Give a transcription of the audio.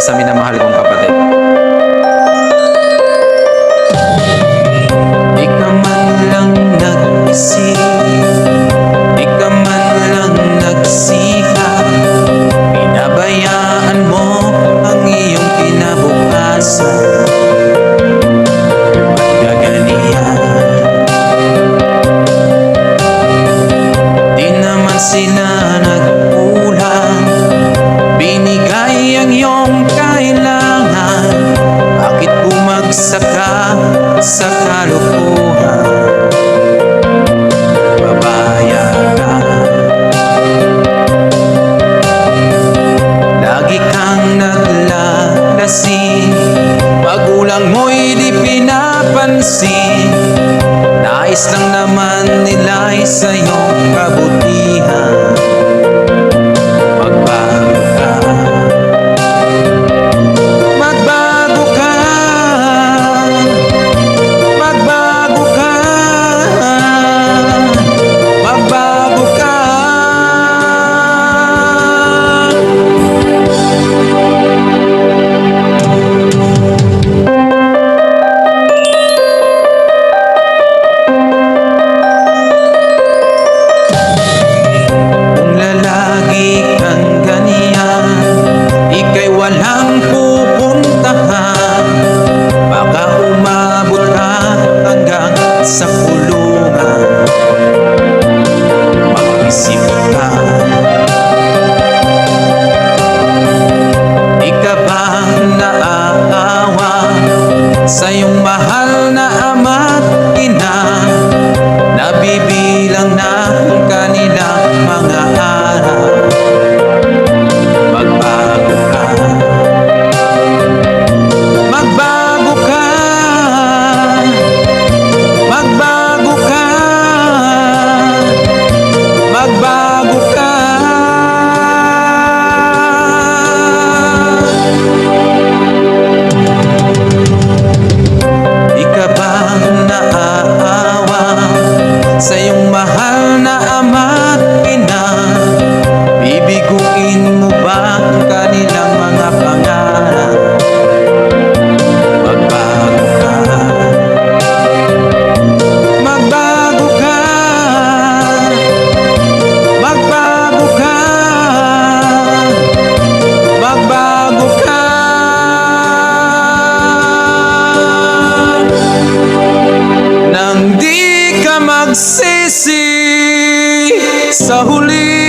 sa minamahal kong kapatid. isa ka sa kalukuhan. Babaya ka. Lagi kang naglalasing Magulang mo'y di pinapansin. Nais lang naman nila'y sa'yo kabalik Magbago Sa huli